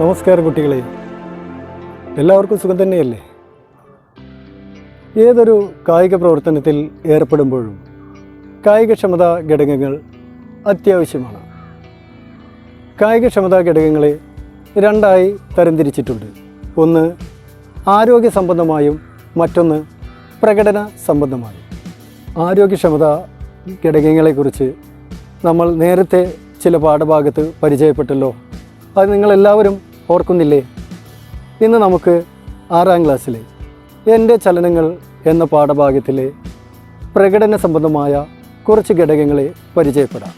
നമസ്കാരം കുട്ടികളെ. എല്ലാവർക്കും സുഖം തന്നെയല്ലേ? ഏതൊരു കായിക പ്രവർത്തനത്തിൽ ഏർപ്പെടുമ്പോഴും കായികക്ഷമതാ ഘടകങ്ങൾ അത്യാവശ്യമാണ്. കായികക്ഷമതാ ഘടകങ്ങളെ രണ്ടായി തരംതിരിച്ചിട്ടുണ്ട്. ഒന്ന് ആരോഗ്യ സംബന്ധമായും മറ്റൊന്ന് പ്രകടന സംബന്ധമായും. ആരോഗ്യക്ഷമതാ ഘടകങ്ങളെക്കുറിച്ച് നമ്മൾ നേരത്തെ ചില പാഠഭാഗത്ത് പരിചയപ്പെട്ടല്ലോ. അത് നിങ്ങളെല്ലാവരും ഓർക്കുന്നില്ലേ? ഇന്ന് നമുക്ക് ആറാം ക്ലാസ്സിലെ എന്റെ ചലനങ്ങൾ എന്ന പാഠഭാഗത്തിലെ പ്രകടന സംബന്ധമായ കുറച്ച് ഘടകങ്ങളെ പരിചയപ്പെടാം.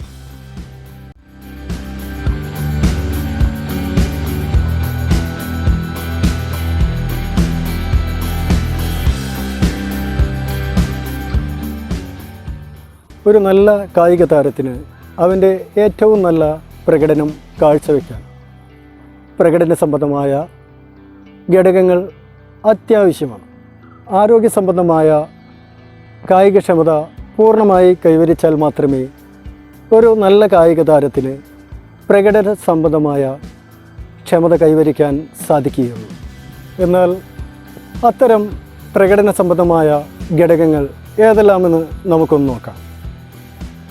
ഒരു നല്ല കായിക താരത്തിന് അവന്റെ ഏറ്റവും നല്ല പ്രകടനം കാഴ്ചവെക്കാൻ പ്രകടന സംബന്ധമായ ഘടകങ്ങൾ അത്യാവശ്യമാണ്. ആരോഗ്യ സംബന്ധമായ കായികക്ഷമത പൂർണമായി കൈവരിച്ചാൽ മാത്രമേ ഒരു നല്ല കായിക താരത്തിന് പ്രകടന സംബന്ധമായ ക്ഷമത കൈവരിക്കാൻ സാധിക്കുകയുള്ളൂ. എന്നാൽ അത്തരം പ്രകടന സംബന്ധമായ ഘടകങ്ങൾ ഏതെല്ലാമെന്ന് നമുക്കൊന്ന് നോക്കാം.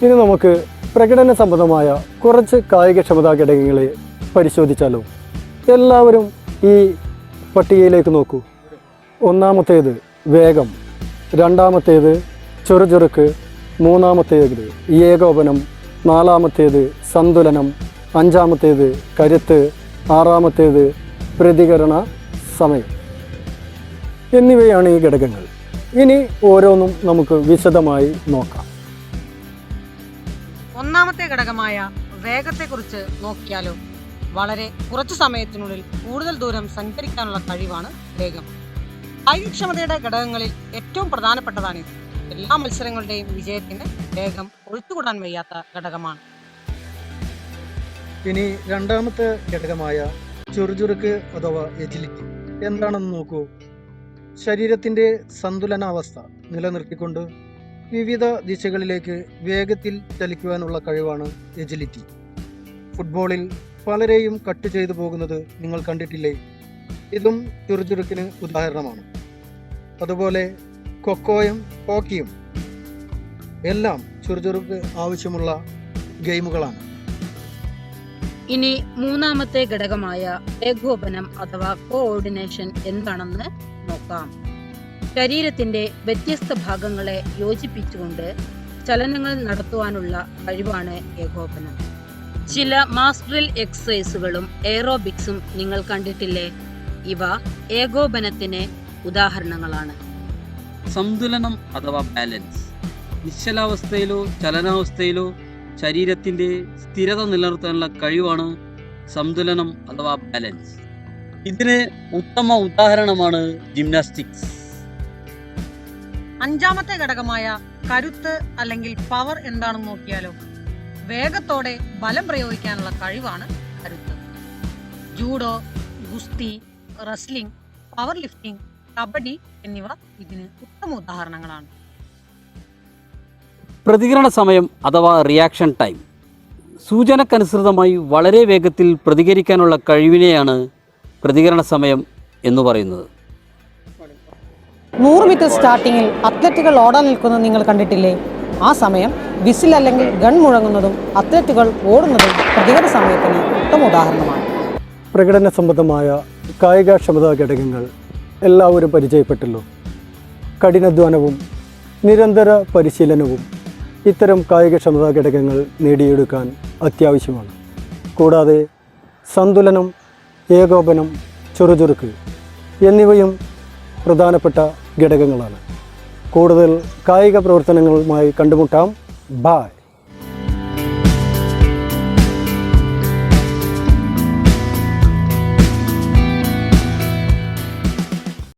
ഇനി നമുക്ക് പ്രകടന സംബന്ധമായ കുറച്ച് കായികക്ഷമതാ ഘടകങ്ങളെ പരിശോധിച്ചാലോ? എല്ലാവരും ഈ പട്ടികയിലേക്ക് നോക്കൂ. ഒന്നാമത്തേത് വേഗം രണ്ടാമത്തേത് ചുറുചുറുക്ക് മൂന്നാമത്തേത് ഏകോപനം നാലാമത്തേത് സന്തുലനം അഞ്ചാമത്തേത് കരുത്ത് ആറാമത്തേത് പ്രതികരണ സമയം. എന്നിവയാണ് ഈ ഘടകങ്ങൾ. ഇനി ഓരോന്നും നമുക്ക് വിശദമായി നോക്കാം. ഒന്നാമത്തെ ഘടകമായ വേഗത്തെക്കുറിച്ച് നോക്കിയാലോ? വളരെ കുറച്ചു സമയത്തിനുള്ളിൽ കൂടുതൽ ദൂരം സഞ്ചരിക്കാനുള്ള കഴിവാണ് വേഗം കായികക്ഷമതയുടെ ഘടകങ്ങളിൽ ഏറ്റവും പ്രധാനപ്പെട്ടതാണിത് എല്ലാ മത്സരങ്ങളുടെയും വിജയത്തിന് വേഗം ഒഴിച്ചുകൂടാൻ വയ്യാത്ത ഘടകമാണ്. ഇനി രണ്ടാമത്തെ ഘടകമായ ചുറുചുറുക്ക് അഥവാ എജിലിറ്റി. എന്താണെന്ന് നോക്കൂ. ശരീരത്തിന്റെ സന്തുലനാവസ്ഥ നിലനിർത്തിക്കൊണ്ട് വിവിധ ദിശകളിലേക്ക് വേഗത്തിൽ ചലിക്കുവാനുള്ള കഴിവാണ് എജിലിറ്റി. ഫുട്ബോളിൽ പലരെയും കട്ട് ചെയ്തു പോകുന്നത് നിങ്ങൾ കണ്ടിട്ടില്ലേ? ഇതും ചുറുചുറുക്കിന് ഉദാഹരണമാണ്. അതുപോലെ കൊക്കോയും ഹോക്കിയും എല്ലാം ചുറുചുറുക്ക് ആവശ്യമുള്ള ഗെയിമുകളാണ്. ഇനി മൂന്നാമത്തെ ഘടകമായ ഏകോപനം അഥവാ കോഓർഡിനേഷൻ എന്താണെന്ന് നോക്കാം. ശരീരത്തിന്റെ വ്യത്യസ്ത ഭാഗങ്ങളെ യോജിപ്പിച്ചുകൊണ്ട് ചലനങ്ങൾ നടത്തുവാനുള്ള കഴിവാണ് ഏകോപനം. ചില മാസ് ഡ്രിൽ എക്സസൈസുകളും എയറോബിക്സും നിങ്ങൾ കണ്ടിട്ടില്ലേ? ഇവ ഏകോപനത്തിന് ഉദാഹരണങ്ങളാണ്. സന്തുലനം അഥവാ ബാലൻസ്. നിശ്ചലാവസ്ഥയിലോ ചലനാവസ്ഥയിലോ ശരീരത്തിന്റെ സ്ഥിരത നിലനിർത്താനുള്ള കഴിവാണ് സന്തുലനം അഥവാ ബാലൻസ്. ഇതിന് ഉത്തമ ഉദാഹരണമാണ് ജിംനാസ്റ്റിക്സ്. അഞ്ചാമത്തെ ഘടകമായ കരുത്ത് അല്ലെങ്കിൽ പവർ എന്താണെന്ന് നോക്കിയാലോ? വേഗത്തോടെ ബലം പ്രയോഗിക്കാനുള്ള കഴിവാണ് കരുത്ത്. ജൂഡോ ഗുസ്തി റസ്ലിംഗ് പവർ ലിഫ്റ്റിംഗ് കബഡി എന്നിവ ഇതിന് ഉത്തമ ഉദാഹരണങ്ങളാണ്. പ്രതികരണ സമയം അഥവാ റിയാക്ഷൻ ടൈം സൂചനക്കനുസൃതമായി വളരെ വേഗത്തിൽ പ്രതികരിക്കാനുള്ള കഴിവിനെയാണ് പ്രതികരണ സമയം എന്ന് പറയുന്നത്. നൂറ് മീറ്റർ സ്റ്റാർട്ടിങ്ങിൽ അത്ലറ്റുകൾ ഓടാൻ നിൽക്കുന്നത് നിങ്ങൾ കണ്ടിട്ടില്ലേ? ആ സമയം വിസിൽ അല്ലെങ്കിൽ ഗൺ മുഴങ്ങുന്നതും അത്ലറ്റുകൾ ഓടുന്നതും പ്രതികരണ സമയത്തിന് ഉത്തമ ഉദാഹരണമാണ്. പ്രകടന സംബന്ധമായ കായികക്ഷമതാ ഘടകങ്ങൾ എല്ലാവരും പരിചയപ്പെട്ടല്ലോ. കഠിനാധ്വാനവും നിരന്തര പരിശീലനവും ഇത്തരം കായികക്ഷമതാ ഘടകങ്ങൾ നേടിയെടുക്കാൻ അത്യാവശ്യമാണ്. കൂടാതെ സന്തുലനം ഏകോപനം ചുറുചുറുക്ക് എന്നിവയും പ്രധാനപ്പെട്ട ഘടകങ്ങളാണ്. കൂടുതൽ കായിക പ്രവർത്തനങ്ങളുമായി കണ്ടുമുട്ടാം. ബായ്